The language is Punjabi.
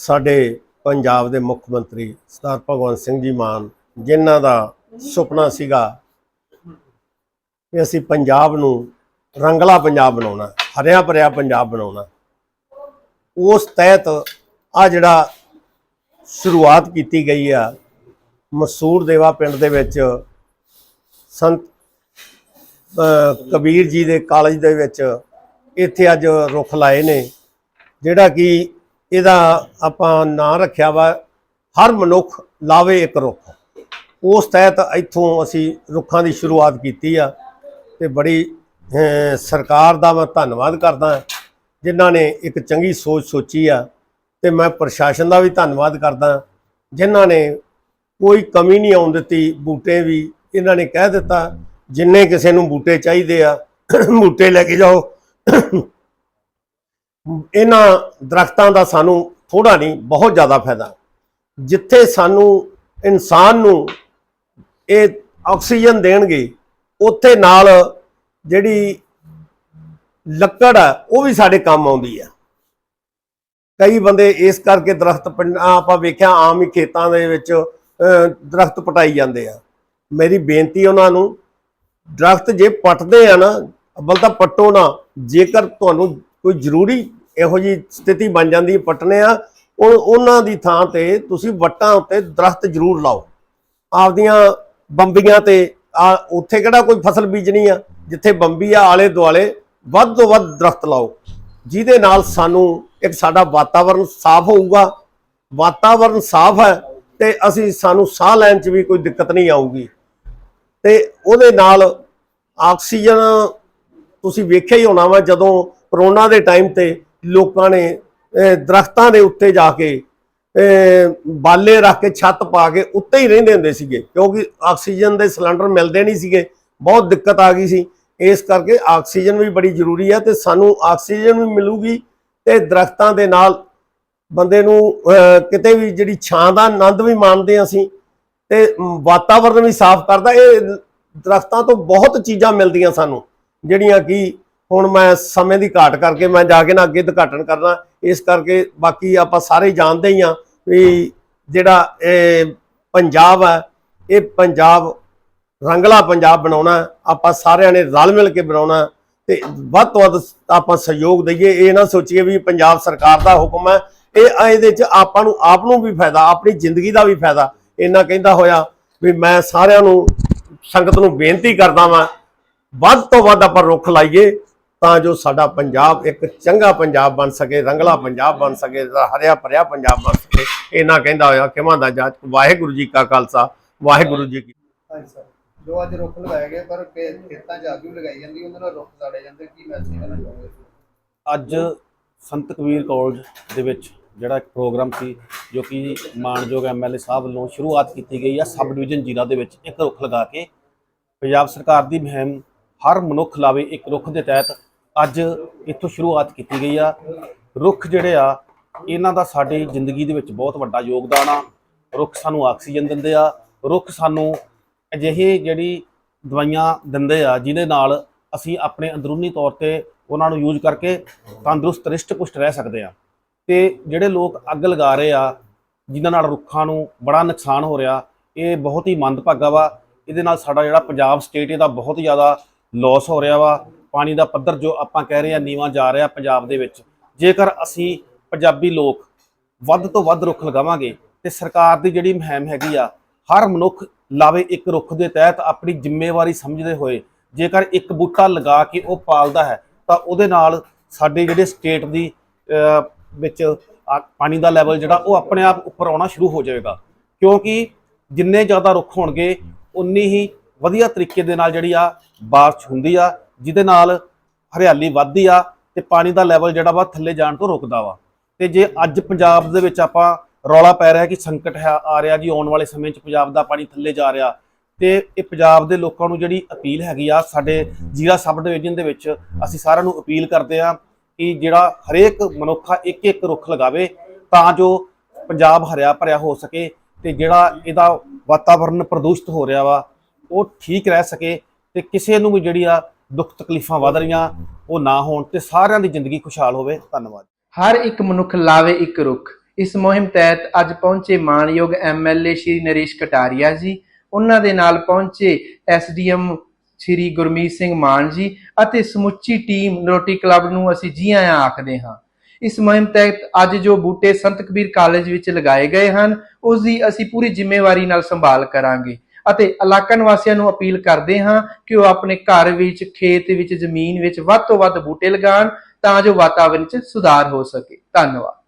ਸਾਡੇ ਪੰਜਾਬ ਦੇ ਮੁੱਖ ਮੰਤਰੀ ਸਰਦਾਰ ਭਗਵੰਤ ਸਿੰਘ ਜੀ ਮਾਨ, ਜਿਨ੍ਹਾਂ ਦਾ ਸੁਪਨਾ ਸੀਗਾ ਕਿ ਅਸੀਂ ਪੰਜਾਬ ਨੂੰ ਰੰਗਲਾ ਪੰਜਾਬ ਬਣਾਉਣਾ, ਹਰਿਆ ਭਰਿਆ ਪੰਜਾਬ ਬਣਾਉਣਾ। ਉਸ ਤਹਿਤ ਆ ਜਿਹੜਾ ਸ਼ੁਰੂਆਤ ਕੀਤੀ ਗਈ ਆ, ਮਸੂਰ ਦੇਵਾ ਪਿੰਡ ਦੇ ਵਿੱਚ ਸੰਤ ਕਬੀਰ ਜੀ ਦੇ ਕਾਲਜ ਦੇ ਵਿੱਚ ਇੱਥੇ ਅੱਜ ਰੁੱਖ ਲਾਏ ਨੇ, ਜਿਹੜਾ ਕਿ ਇਹਦਾ ਆਪਾਂ ਨਾਂ ਰੱਖਿਆ ਵਾ, ਹਰ ਮਨੁੱਖ ਲਾਵੇ ਇੱਕ ਰੁੱਖ। ਉਸ ਤਹਿਤ ਇੱਥੋਂ ਅਸੀਂ ਰੁੱਖਾਂ ਦੀ ਸ਼ੁਰੂਆਤ ਕੀਤੀ ਆ ਤੇ ਬੜੀ ਸਰਕਾਰ ਦਾ ਮੈਂ ਧੰਨਵਾਦ ਕਰਦਾ ਜਿਨ੍ਹਾਂ ਨੇ ਇੱਕ ਚੰਗੀ ਸੋਚ ਸੋਚੀ ਆ ਤੇ ਮੈਂ ਪ੍ਰਸ਼ਾਸਨ ਦਾ ਵੀ ਧੰਨਵਾਦ ਕਰਦਾ ਜਿਨ੍ਹਾਂ ਨੇ ਕੋਈ ਕਮੀ ਨਹੀਂ ਆਉਣ ਦਿੱਤੀ, ਬੂਟੇ ਵੀ ਇਹਨਾਂ ਨੇ ਕਹਿ ਦਿੱਤਾ, ਜਿੰਨੇ ਕਿਸੇ ਨੂੰ ਬੂਟੇ ਚਾਹੀਦੇ ਆ, ਬੂਟੇ ਲੈ ਕੇ ਜਾਓ। ਇਹਨਾਂ ਦਰਖਤਾਂ ਦਾ ਸਾਨੂੰ ਥੋੜਾ ਨਹੀਂ ਬਹੁਤ ਜ਼ਿਆਦਾ ਫਾਇਦਾ। ਜਿੱਥੇ ਸਾਨੂੰ ਇਨਸਾਨ ਨੂੰ ਇਹ ਆਕਸੀਜਨ ਦੇਣਗੇ ਉੱਥੇ ਨਾਲ ਜਿਹੜੀ ਲੱਕੜ ਆ ਉਹ ਵੀ ਸਾਡੇ ਕੰਮ ਆਉਂਦੀ ਆ। ਕਈ ਬੰਦੇ ਇਸ ਕਰਕੇ ਦਰਖਤ ਪਿੰਡ- ਆਪਾਂ ਵੇਖਿਆ ਆਮ ਹੀ ਖੇਤਾਂ ਦੇ ਵਿੱਚ ਅਹ, ਦਰਖਤ ਪਟਾਈ ਜਾਂਦੇ ਆ। ਮੇਰੀ ਬੇਨਤੀ ਉਹਨਾਂ ਨੂੰ ਦਰਖਤ ਜੇ ਪੱਟਦੇ ਆ ਨਾ ਅਵਲ ਤਾਂ ਪੱਟੋ ਨਾ ਜੇਕਰ ਤੁਹਾਨੂੰ ਕੋਈ ਜ਼ਰੂਰੀ ਇਹੋ ਜੀ ਸਥਿਤੀ ਬਣ ਜਾਂਦੀ ਹੈ ਪੱਟਨੇ ਆ, ਉਹ ਉਹਨਾਂ ਦੀ ਥਾਂ ਤੇ ਤੁਸੀਂ ਵੱਟਾਂ ਉੱਤੇ ਦਰਖਤ ਜ਼ਰੂਰ ਲਾਓ। ਆਪਦੀਆਂ ਬੰਬੀਆਂ ਤੇ ਆ, ਉੱਥੇ ਕਿਹੜਾ ਕੋਈ ਫਸਲ ਬੀਜਣੀ ਆ? ਜਿੱਥੇ ਬੰਬੀ ਆ, ਆਲੇ ਦੁਆਲੇ ਵੱਧ ਤੋਂ ਵੱਧ ਦਰਖਤ ਲਾਓ। ਜਿਹਦੇ ਨਾਲ ਸਾਨੂੰ ਇੱਕ ਸਾਡਾ ਵਾਤਾਵਰਣ ਸਾਫ਼ ਹੋਊਗਾ। ਵਾਤਾਵਰਣ ਸਾਫ਼ ਹੈ ਤੇ ਅਸੀਂ ਸਾਨੂੰ ਸਾਹ ਲੈਣ 'ਚ ਵੀ ਕੋਈ ਦਿੱਕਤ ਨਹੀਂ ਆਊਗੀ। ਤੇ ਉਹਦੇ ਨਾਲ ਆਕਸੀਜਨ ਤੁਸੀਂ ਵੇਖਿਆ ਹੀ ਹੋਣਾ ਵਾ, ਜਦੋਂ ਕਰੋਨਾ ਦੇ ਟਾਈਮ ਤੇ ਲੋਕਾਂ ਨੇ ਅਹ, ਦਰਖਤਾਂ ਦੇ ਉੱਤੇ ਜਾ ਕੇ ਬਾਲੇ ਰੱਖ ਕੇ ਛੱਤ ਪਾ ਕੇ ਉੱਤੇ ਹੀ ਰਹਿੰਦੇ ਹੁੰਦੇ ਸੀਗੇ ਕਿਉਂਕਿ ਆਕਸੀਜਨ ਦੇ ਸਿਲੰਡਰ ਮਿਲਦੇ ਨਹੀਂ ਸੀਗੇ ਬਹੁਤ ਦਿੱਕਤ ਆ ਗਈ ਸੀ। ਇਸ ਕਰਕੇ ਆਕਸੀਜਨ ਵੀ ਬੜੀ ਜ਼ਰੂਰੀ ਹੈ ਤੇ ਸਾਨੂੰ ਆਕਸੀਜਨ ਵੀ ਮਿਲੂਗੀ ਤੇ ਦਰਖਤਾਂ ਦੇ ਨਾਲ ਬੰਦੇ ਨੂੰ ਕਿਤੇ ਵੀ ਜਿਹੜੀ ਛਾਂ ਦਾ ਆਨੰਦ ਵੀ ਮਾਣਦੇ ਹਾਂ ਅਸੀਂ ਤੇ ਮ, ਵਾਤਾਵਰਣ ਵੀ ਸਾਫ਼ ਕਰਦਾ। ਇਹ ਦਰਖਤਾਂ ਤੋਂ ਬਹੁਤ ਚੀਜ਼ਾਂ ਮਿਲਦੀਆਂ ਸਾਨੂੰ ਜਿਹੜੀਆਂ ਕਿ ਹੁਣ ਮੈਂ ਸਮੇਂ ਦੀ ਘਾਟ ਕਰਕੇ ਮੈਂ ਜਾ ਕੇ ਨਾ ਅੱਗੇ ਉਦਘਾਟਨ ਕਰਨਾ, ਇਸ ਕਰਕੇ ਬਾਕੀ ਆਪਾਂ ਸਾਰੇ ਜਾਣਦੇ ਹੀ ਆ ਵੀ ਜਿਹੜਾ ਇਹ ਪੰਜਾਬ ਹੈ, ਇਹ ਪੰਜਾਬ ਰੰਗਲਾ ਪੰਜਾਬ ਬਣਾਉਣਾ, ਆਪਾਂ ਸਾਰਿਆਂ ਨੇ ਰਲ ਮਿਲ ਕੇ ਬਣਾਉਣਾ ਹੈ ਤੇ ਵੱਧ ਤੋਂ ਵੱਧ ਆਪਾਂ ਸਹਿਯੋਗ ਦਈਏ। ਇਹ ਨਾ ਸੋਚੀਏ ਵੀ ਪੰਜਾਬ ਸਰਕਾਰ ਦਾ ਹੁਕਮ ਹੈ, ਇਹ ਇਹਦੇ ਚ ਆਪਾਂ ਨੂੰ, ਆਪ ਨੂੰ ਵੀ ਫਾਇਦਾ, ਆਪਣੀ ਜ਼ਿੰਦਗੀ ਦਾ ਵੀ ਫਾਇਦਾ। ਇਹਨਾਂ ਕਹਿੰਦਾ ਹੋਇਆ ਵੀ ਮੈਂ ਸਾਰਿਆਂ ਨੂੰ ਸੰਗਤ ਨੂੰ ਬੇਨਤੀ ਕਰਦਾ ਵਾਂ, ਵੱਧ ਤੋਂ ਵੱਧ ਆਪਾਂ ਰੁੱਖ ਲਾਈਏ। ਤਾਂ ਜੋ ਸਾਡਾ ਪੰਜਾਬ ਇੱਕ ਚੰਗਾ ਪੰਜਾਬ ਬਣ ਸਕੇ ਰੰਗਲਾ ਪੰਜਾਬ ਬਣ ਸਕੇ ਹਰਿਆ ਭਰਿਆ ਪੰਜਾਬ ਬਣ ਸਕੇ। ਇਹਨਾਂ ਕਹਿੰਦਾ ਹੋਇਆ ਕਿਵਾਂ ਦਾ ਜਾਚ ਵਾਹਿਗੁਰੂ ਜੀ ਕਾ ਖਾਲਸਾ ਵਾਹਿਗੁਰੂ ਜੀ ਕੀ ਜੋ ਅੱਜ ਰੁੱਖ ਲਗਾਏ ਗਏ ਪਰ ਖੇ- ਖੇਤਾਂ 'ਚ ਅੱਗ ਵੀ ਲਗਾਈ ਜਾਂਦੀ ਉਹਨਾਂ ਨਾਲ ਰੁੱਖ ਸਾੜੇ ਜਾਂਦੇ ਕੀ ਮੈਸੇਜ ਕਰਨਾ ਚਾਹੁੰਦੇ ਅੱਜ ਸੰਤ ਕਬੀਰ ਕਾਲਜ ਦੇ ਵਿੱਚ ਜਿਹੜਾ ਇੱਕ ਪ੍ਰੋਗਰਾਮ ਸੀ ਜੋ ਕਿ ਮਾਨਯੋਗ ਐਮਐਲਏ ਸਾਹਿਬ ਵੱਲੋਂ ਸ਼ੁਰੂਆਤ ਕੀਤੀ ਗਈ ਹੈ ਸਬ ਡਿਵੀਜ਼ਨ ਜੀਰਾ ਦੇ ਵਿੱਚ ਇੱਕ ਰੁੱਖ ਲਗਾ ਕੇ। ਪੰਜਾਬ ਸਰਕਾਰ ਦੀ ਮੁਹਿੰਮ ਹਰ ਮਨੁੱਖ ਲਾਵੇ ਇੱਕ ਰੁੱਖ ਦੇ ਤਹਿਤ ਅੱਜ ਇੱਥੋਂ ਸ਼ੁਰੂਆਤ ਕੀਤੀ ਗਈ ਆ। ਰੁੱਖ ਜਿਹੜੇ ਆ, ਇਹਨਾਂ ਦਾ ਸਾਡੀ ਜ਼ਿੰਦਗੀ ਦੇ ਵਿੱਚ ਬਹੁਤ ਵੱਡਾ ਯੋਗਦਾਨ ਆ। ਰੁੱਖ ਸਾਨੂੰ ਆਕਸੀਜਨ ਦਿੰਦੇ ਆ। ਰੁੱਖ ਸਾਨੂੰ ਅਜਿਹੇ ਜਿਹੜੀ ਦਵਾਈਆਂ ਦਿੰਦੇ ਆ, ਜਿਹਦੇ ਨਾਲ ਅਸੀਂ ਆਪਣੇ ਅੰਦਰੂਨੀ ਤੌਰ ਤੇ ਉਹਨਾਂ ਨੂੰ ਯੂਜ਼ ਕਰਕੇ ਤੰਦਰੁਸਤ ਰਿਸ਼ਟ ਪੁਸ਼ਟ ਰਹਿ ਸਕਦੇ ਆ। ਤੇ ਜਿਹੜੇ ਲੋਕ ਅੱਗ ਲਗਾ ਰਹੇ ਆ, ਜਿਨ੍ਹਾਂ ਨਾਲ ਰੁੱਖਾਂ ਨੂੰ ਬੜਾ ਨੁਕਸਾਨ ਹੋ ਰਿਹਾ, ਇਹ ਬਹੁਤ ਹੀ ਮੰਦਭਾਗਾ ਵਾ। ਇਹਦੇ ਨਾਲ ਸਾਡਾ ਜਿਹੜਾ ਪੰਜਾਬ ਸਟੇਟ ਇਹਦਾ ਬਹੁਤ ਹੀ ਜ਼ਿਆਦਾ ਲਾਸ ਹੋ ਰਿਹਾ ਵਾ। ਪਾਣੀ ਦਾ ਪੱਧਰ ਜੋ ਆਪਾਂ ਕਹਿ ਰਹੇ ਆ ਨੀਵਾਂ ਜਾ ਰਿਹਾ ਪੰਜਾਬ ਦੇ ਵਿੱਚ, ਜੇਕਰ ਅਸੀਂ ਪੰਜਾਬੀ ਲੋਕ ਵੱਧ ਤੋਂ ਵੱਧ ਰੁੱਖ ਲਗਾਵਾਂਗੇ ਤੇ ਸਰਕਾਰ ਦੀ ਜਿਹੜੀ ਮੁਹਿੰਮ ਹੈਗੀ ਆ, ਹਰ ਮਨੁੱਖ ਲਾਵੇ ਇੱਕ ਰੁੱਖ ਦੇ ਤਹਿਤ ਆਪਣੀ ਜ਼ਿੰਮੇਵਾਰੀ ਸਮਝਦੇ ਹੋਏ, ਜੇਕਰ ਇੱਕ ਬੂਟਾ ਲਗਾ ਕੇ ਉਹ ਪਾਲਦਾ ਹੈ, ਤਾਂ ਉਹਦੇ ਨਾਲ ਸਾਡੇ ਜਿਹੜੇ ਸਟੇਟ ਦੀ ਵਿੱਚ ਪਾਣੀ ਦਾ ਲੈਵਲ ਜਿਹੜਾ ਉਹ ਆਪਣੇ ਆਪ ਉੱਪਰ ਆਉਣਾ ਸ਼ੁਰੂ ਹੋ ਜਾਏਗਾ ਕਿਉਂਕਿ ਜਿੰਨੇ ਜ਼ਿਆਦਾ ਰੁੱਖ ਹੋਣਗੇ, ਉਨੀ ਹੀ ਵਧੀਆ ਤਰੀਕੇ ਦੇ ਨਾਲ ਜਿਹੜੀ ਆ ਬਾਰਿਸ਼ ਹੁੰਦੀ ਆ ਜਿਹਦੇ ਨਾਲ ਹਰਿਆਲੀ ਵੱਧਦੀ ਆ ਤੇ ਪਾਣੀ ਦਾ ਲੈਵਲ ਜਿਹੜਾ ਵਾ ਥੱਲੇ ਜਾਣ ਤੋਂ ਰੁਕਦਾ ਵਾ। ਤੇ ਜੇ ਅੱਜ ਪੰਜਾਬ ਦੇ ਵਿੱਚ ਆਪਾਂ ਰੌਲਾ ਪੈ ਰਿਹਾ ਕਿ ਸੰਕਟ ਹੈ, ਆ ਰਿਹਾ ਜੀ, ਆਉਣ ਵਾਲੇ ਸਮੇਂ 'ਚ ਪੰਜਾਬ ਦਾ ਪਾਣੀ ਥੱਲੇ ਜਾ ਰਿਹਾ, ਤੇ ਇਹ ਪੰਜਾਬ ਦੇ ਲੋਕਾਂ ਨੂੰ ਜਿਹੜੀ ਅਪੀਲ ਹੈਗੀ ਆ, ਸਾਡੇ ਜੀਰਾ ਸਬ ਡਿਵੀਜ਼ਨ ਦੇ ਵਿੱਚ ਅਸੀਂ ਸਾਰਿਆਂ ਨੂੰ ਅਪੀਲ ਕਰਦੇ ਆ ਕਿ ਜਿਹੜਾ ਹਰੇਕ ਮਨੁੱਖ ਆ ਇੱਕ ਇੱਕ ਰੁੱਖ ਲਗਾਵੇ ਤਾਂ ਜੋ ਪੰਜਾਬ ਹਰਿਆ ਭਰਿਆ ਹੋ ਸਕੇ ਤੇ ਜਿਹੜਾ ਇਹਦਾ ਵਾਤਾਵਰਣ ਪ੍ਰਦੂਸ਼ਿਤ ਹੋ ਰਿਹਾ ਵਾ, ਉਹ ਠੀਕ ਰਹਿ ਸਕੇ ਤੇ ਕਿਸੇ ਨੂੰ ਵੀ ਜਿਹੜੀ ਆ ਦੁੱਖ ਤਕਲੀਫਾਂ ਵਧ ਰਹੀਆਂ, ਉਹ ਨਾ ਹੋਣ ਤੇ ਸਾਰਿਆਂ ਦੀ ਜ਼ਿੰਦਗੀ ਖੁਸ਼ਹਾਲ ਹੋਵੇ। ਧੰਨਵਾਦ। ਹਰ ਇੱਕ ਮਨੁੱਖ ਲਾਵੇ ਇੱਕ ਰੁੱਖ। ਇਸ ਮੁਹਿੰਮ ਤਹਿਤ ਅੱਜ ਪਹੁੰਚੇ ਮਾਨਯੋਗ ਐਮਐਲਏ ਸ਼੍ਰੀ ਨਰੇਸ਼ ਕਟਾਰੀਆ ਜੀ, ਉਹਨਾਂ ਦੇ ਨਾਲ ਪਹੁੰਚੇ ਐਸਡੀਐਮ ਸ਼੍ਰੀ ਗੁਰਮੀਤ ਸਿੰਘ ਮਾਨ ਜੀ ਅਤੇ ਸਮੁੱਚੀ ਟੀਮ ਰੋਟੀ ਕਲੱਬ ਨੂੰ ਅਸੀਂ ਜੀ ਆਇਆਂ ਆਖਦੇ ਹਾਂ। ਇਸ ਮੁਹਿੰਮ ਤਹਿਤ ਅੱਜ ਜੋ ਬੂਟੇ ਸੰਤ ਕਬੀਰ ਕਾਲਜ ਵਿੱਚ ਲਗਾਏ ਗਏ ਹਨ, ਉਸ ਦੀ ਅਸੀਂ ਪੂਰੀ ਜ਼ਿੰਮੇਵਾਰੀ ਨਾਲ ਸੰਭਾਲ ਕਰਾਂਗੇ। ਅਤੇ ਇਲਾਕਾ ਨਿਵਾਸੀਆਂ ਨੂੰ ਅਪੀਲ ਕਰਦੇ ਹਾਂ ਕਿ ਉਹ ਆਪਣੇ ਘਰ ਵਿੱਚ, ਖੇਤ ਵਿੱਚ, ਜ਼ਮੀਨ ਵਿੱਚ ਵੱਧ ਤੋਂ ਵੱਧ ਬੂਟੇ ਲਗਾਉਣ ਤਾਂ ਜੋ ਵਾਤਾਵਰਣ 'ਚ ਸੁਧਾਰ ਹੋ ਸਕੇ। ਧੰਨਵਾਦ।